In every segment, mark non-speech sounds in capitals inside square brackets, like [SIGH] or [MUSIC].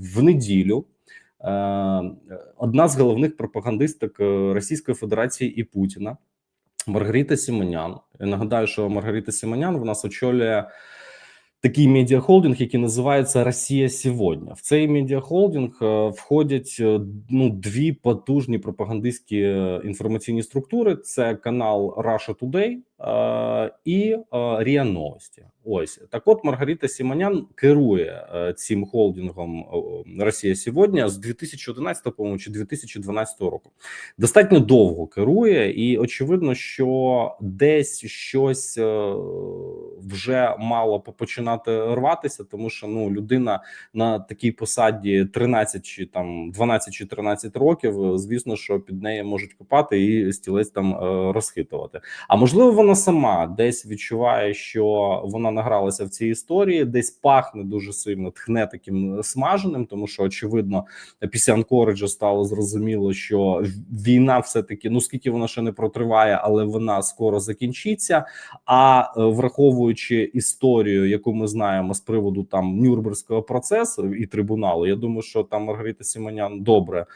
в неділю. е, Одна з головних пропагандисток е, Російської Федерації і Путіна Маргарита Сімонян. Я нагадаю, що Маргарита Сімонян в нас очолює такий медіахолдинг, який називається Росія сьогодні. В цей медіахолдинг е, входять ну дві потужні пропагандистські інформаційні структури: це канал Russia Today і РІА Новості. Ось так, от Маргарита Сімонян керує е, цим холдингом Росія сьогодні з 2011 по-моєму, чи 2012 року. Достатньо довго керує, і очевидно, що десь щось е, вже мало починати рватися, тому що ну людина на такій посаді 13 чи там 12 чи 13 років. Звісно, що під неї можуть копати і стілець там е, розхитувати. А можливо, вона сама десь відчуває, що вона награлася в цій історії, десь пахне дуже сильно, тхне таким смаженим, тому що очевидно, після Анкориджа стало зрозуміло, що війна все таки ну скільки вона ще не протриває, але вона скоро закінчиться. А е, враховуючи історію, яку ми знаємо з приводу там Нюрнберзького процесу і трибуналу, я думаю, що там Маргарита Сімонян добре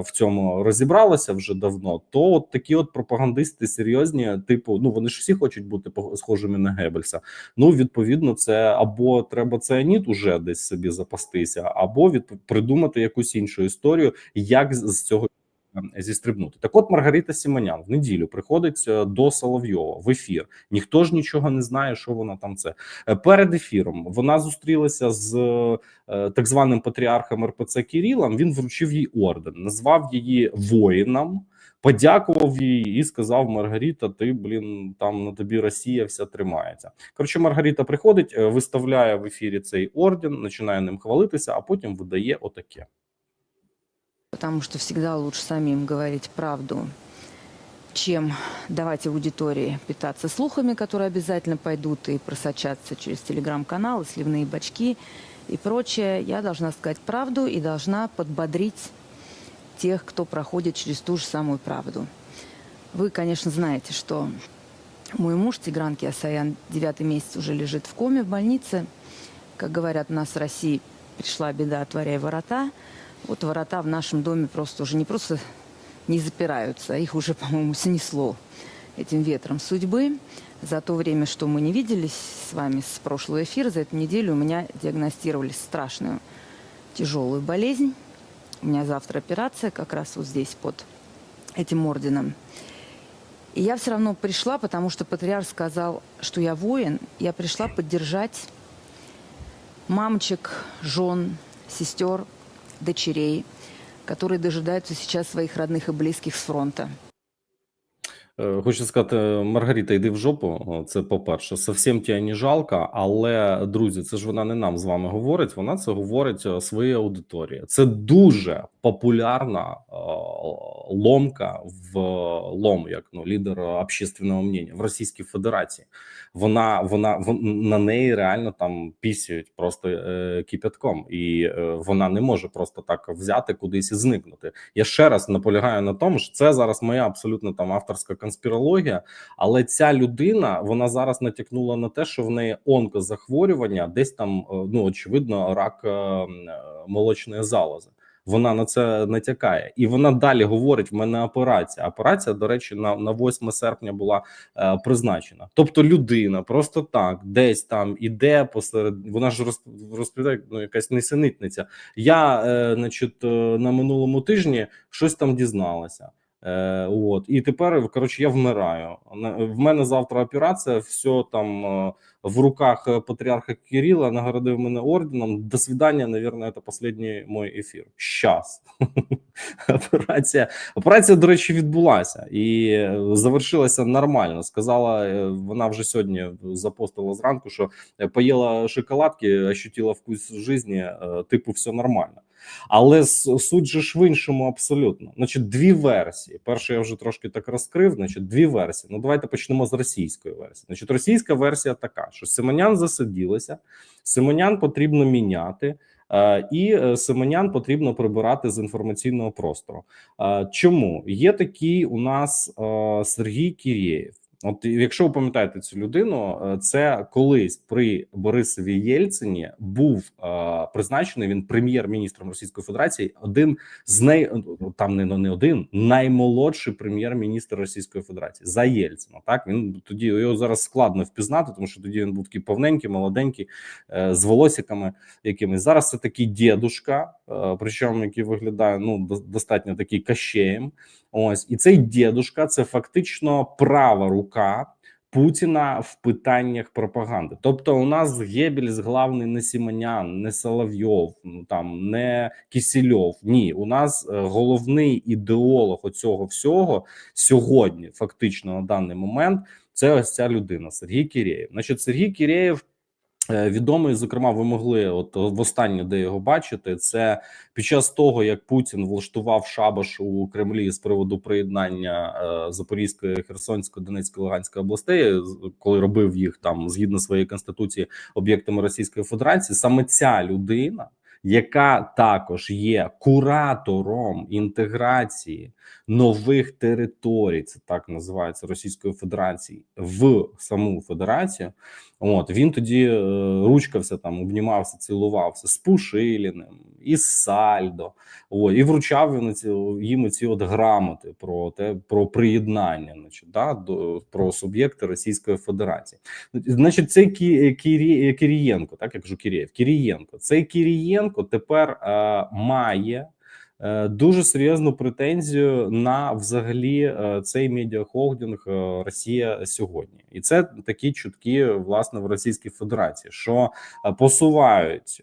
в цьому розібралася вже давно. То от такі от пропагандисти серйозні, типу, ну вони ж всі хочуть бути схожими на Геббельса. Ну відповідно, це або треба цианіт уже десь собі запастися, або від придумати якусь іншу історію, як з цього е, зістрибнути. Так, от Маргарита Сімонян в неділю приходить е, до Соловйова в ефір. Ніхто ж нічого не знає, що вона там це Е, перед ефіром. Вона зустрілася з е, так званим патріархом РПЦ Кирилом. Він вручив їй орден, назвав її воїном. Подякував їй і сказав: Маргарита, ти блін, там на тобі Росія вся тримається. Коротше, Маргарита приходить, виставляє в ефірі цей орден, починає ним хвалитися, а потім видає отаке. Потому что всегда лучше самим говорить правду, чем давать аудитории питаться слухами, которые обязательно пойдут и просочатся через телеграм-каналы, сливные бачки и прочее. Я должна сказать правду и должна подбодрить тех, кто проходит через ту же самую правду. Вы, конечно, знаете, что мой муж Тигран Киасаян девятый месяц уже лежит в коме в больнице. Как говорят у нас в России, пришла беда, отворяй ворота. Вот ворота в нашем доме просто уже не просто не запираются, а их уже, по-моему, снесло этим ветром судьбы. За то время, что мы не виделись с вами с прошлого эфира, за эту неделю у меня диагностировали страшную тяжелую болезнь. У меня завтра операция как раз вот здесь под этим орденом. И я все равно пришла, потому что патриарх сказал, что я воин. Я пришла поддержать мамочек, жен, сестер, дочерей, которые дожидаются сейчас своих родных и близких с фронта. Е, Хочу сказати, Маргарита, йди в жопу. Це по-перше, совсем тебе не жалко, але друзі, це ж вона не нам з вами говорить. Вона це говорить е, своїй аудиторії. Це дуже популярна е, ломка в лом, як ну лідер общественного мнення в Російській Федерації. Вона вона вон- на неї реально там пісяють просто е, кипятком, і е, вона не може просто так взяти кудись і зникнути. Я ще раз наполягаю на тому, що це зараз моя абсолютно там авторська конспірологія. Але ця людина вона зараз натякнула на те, що в неї онкозахворювання, десь там е, ну очевидно, рак е, е, молочної залози. Вона на це натякає, і вона далі говорить: в мене операція. Операція, до речі, на, на 8 серпня була е, призначена. Тобто, людина просто так, десь там іде посеред. Вона ж розп- розповідає, ну якась несенітниця. Я, е, значить, на минулому тижні щось там дізналася. Е, от і тепер коротше я вмираю. В мене завтра операція. Все там е, в руках е, патріарха Кирила нагородив мене орденом. До свидання, наверное, це останній мой ефір. Щас [LAUGHS] операція. Операція, до речі, відбулася і е, завершилася нормально. Сказала вона вже сьогодні запостила зранку, що поїла шоколадки, ощутила вкус житті, типу, все нормально. Але суть же ж в іншому абсолютно. Значить, дві версії. Першу я вже трошки так розкрив. Значить, дві версії. Ну давайте почнемо з російської версії. Значить, російська версія така, що Симонян засиділася, Симонян потрібно міняти. е, І е, Симонян потрібно прибирати з інформаційного простору. Е, Чому є такий у нас Сергій Кірєєв? От якщо ви пам'ятаєте цю людину, е, це колись при Борисові Єльцині був е, призначений він прем'єр-міністром Російської Федерації. Один з най там не, не один наймолодший прем'єр-міністр Російської Федерації за Єльцина. Так він тоді його зараз складно впізнати, тому що тоді він був такий повненький, молоденький, е, з волосиками якимись. Зараз це такий дідушка, причому який виглядає ну достатньо такий кащеєм. Ось і цей дідушка це фактично права рука. Путіна в питаннях пропаганди, тобто у нас Гебельс главний не Сімонян, не Соловйов, ну там не Кісільов. Ні, у нас е, головний ідеолог оцього всього сьогодні, фактично на даний момент, це ось ця людина Сергій Кірєєв. Значить, Сергій Кірєєв е, відомий. Зокрема, ви могли от востаннє, де його бачити, це під час того, як Путін влаштував шабаш у Кремлі з приводу приєднання е, Запорізької, Херсонської, Донецької, Луганської областей, коли робив їх там згідно своєї конституції об'єктами Російської Федерації, саме ця людина. Яка також є куратором інтеграції нових територій, це так називається Російської Федерації в саму Федерацію. От він тоді е, ручкався там, обнімався, цілувався з Пушиліним, із Сальдо, о, і вручав він ці, їм ці от грамоти про те про приєднання, значить, да, до про суб'єкти Російської Федерації. Значить, цей Кі, Кірі, Кірієнко, так я кажу Кірєєв, Кірієнко. Цей Кірієнко тепер е, має е, дуже серйозну претензію на взагалі е, цей медіахолдинг Росія сьогодні, і це такі чутки власне в Російській Федерації, що посувають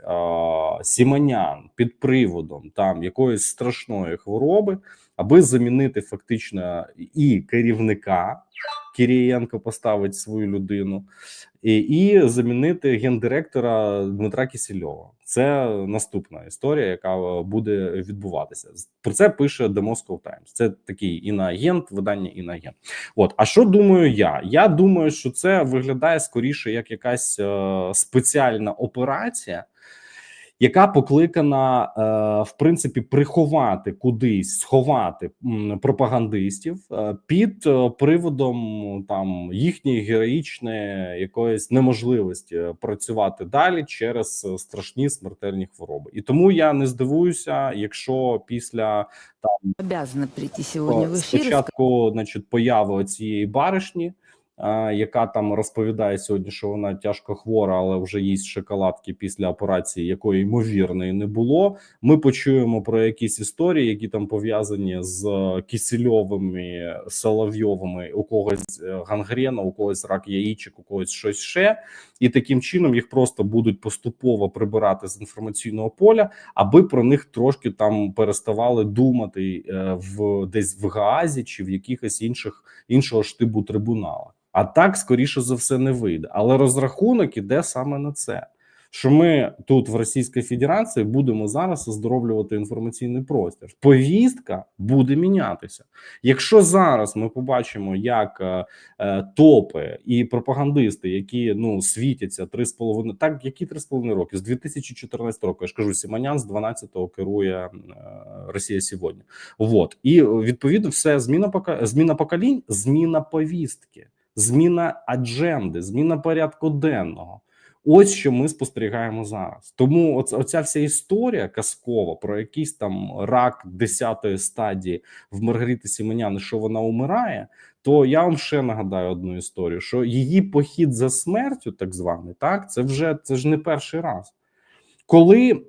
сіманян під приводом там якоїсь страшної хвороби, аби замінити фактично і керівника. Кирієнко поставить свою людину і, і замінити гендиректора Дмитра Кісільова. Це наступна історія, яка е, буде відбуватися. Про це пише The Moscow Times. Це такий іноагент, видання іноагент. От, а що думаю я? Я думаю, що це виглядає скоріше як якась е, спеціальна операція. Яка покликана е, в принципі приховати кудись, сховати пропагандистів е, під е, приводом там їхньої героїчної якоїсь неможливості працювати далі через страшні смертельні хвороби, і тому я не здивуюся, якщо після Обязана прийти сегодня в спочатку, значить, появи цієї баришні, яка там розповідає сьогодні, що вона тяжко хвора, але вже їсть шоколадки після операції, якої ймовірної не було. Ми почуємо про якісь історії, які там пов'язані з кисельовими, соловйовими, у когось е, гангрена, у когось рак яєчок, у когось щось ще, і таким чином їх просто будуть поступово прибирати з інформаційного поля, аби про них трошки там переставали думати е, в десь в Гаазі чи в якихось інших іншого штибу трибуналах. А так скоріше за все не вийде. Але розрахунок іде саме на це. Що ми тут в Російській Федерації будемо зараз оздоровлювати інформаційний простір. Повістка буде мінятися. Якщо зараз ми побачимо, як е, е, топи і пропагандисти, які ну світяться три з половиною, так які три з половиною роки з 2014 року. Я ж кажу, Сіманян з 12-го керує е, Росія сьогодні. Вот і відповідно все зміна пока зміна поколінь, зміна повістки, зміна адженди, зміна порядку денного. Ось що ми спостерігаємо зараз. Тому оц, оця вся історія казкова про якийсь там рак 10-ї стадії в Маргарити Сіменяни, що вона умирає. То я вам ще нагадаю одну історію: що її похід за смертю, так званий, так це вже це ж не перший раз. Коли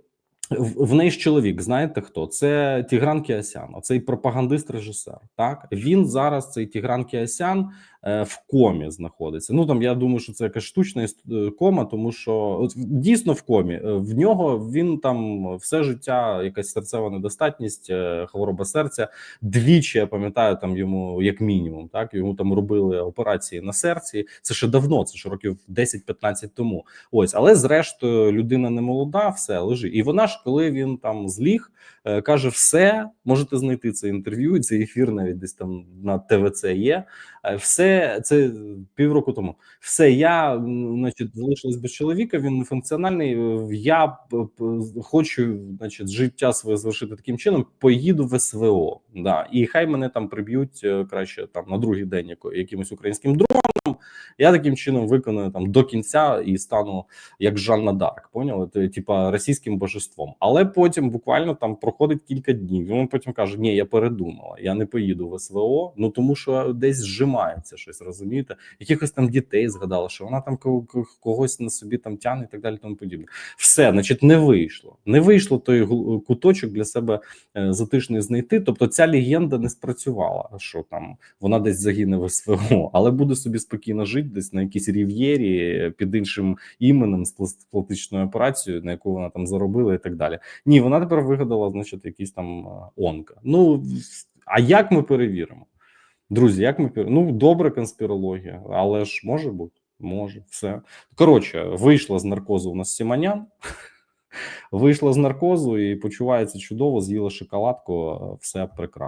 в, в неї ж чоловік, знаєте хто? Це Тігран Кіасян, оцей пропагандист-режисер. Так він зараз цей Тігран Кіасян в комі знаходиться. Ну там я думаю, що це якась штучна е, кома, тому що от, дійсно в комі. Е, В нього він там все життя, якась серцева недостатність, е, хвороба серця. Двічі я пам'ятаю, там йому як мінімум, так йому там робили операції на серці. Це ще давно, це ж років 10-15 тому. Ось, але зрештою людина не молода, все лежить. І вона ж, коли він там зліг, е, каже: все, можете знайти це інтерв'ю, і цей ефір навіть десь там на ТВЦ є. Е, Це півроку тому. Все, я значить, залишилась без чоловіка. Він не функціональний. е, Я п- хочу, значить, життя своє завершити таким чином. Поїду в СВО. Да, і хай мене там приб'ють е, краще там на другий день якимось українським дроном. Я таким чином виконую там до кінця і стану як Жанна Дарк, поняли? Типа російським божеством. Але потім буквально там проходить кілька днів. і Він потім каже: Ні, я передумала, я не поїду в СВО. Ну тому що десь зжимається щось, розумієте? Якихось там дітей згадала, що вона там ко- ко- когось на собі там тягне і так далі. Тому подібне. Все, значить, не вийшло. Не вийшло той куточок для себе е, затишний знайти. Тобто ця легенда не спрацювала, що там вона десь загине в СВО, але буде собі спокійно жити десь на якійсь рів'єрі під іншим іменем з плас- пластичною операцією, на яку вона там заробила, і так далі. Ні, вона тепер вигадала, значить, якийсь там е, онка. Ну а як ми перевіримо? Друзі, як ми ну добре, конспірологія, але ж може бути, може, все коротше. Вийшла з наркозу у нас Сіманян, [LAUGHS] вийшла з наркозу і почувається чудово. З'їла шоколадку, е, все прекрасно.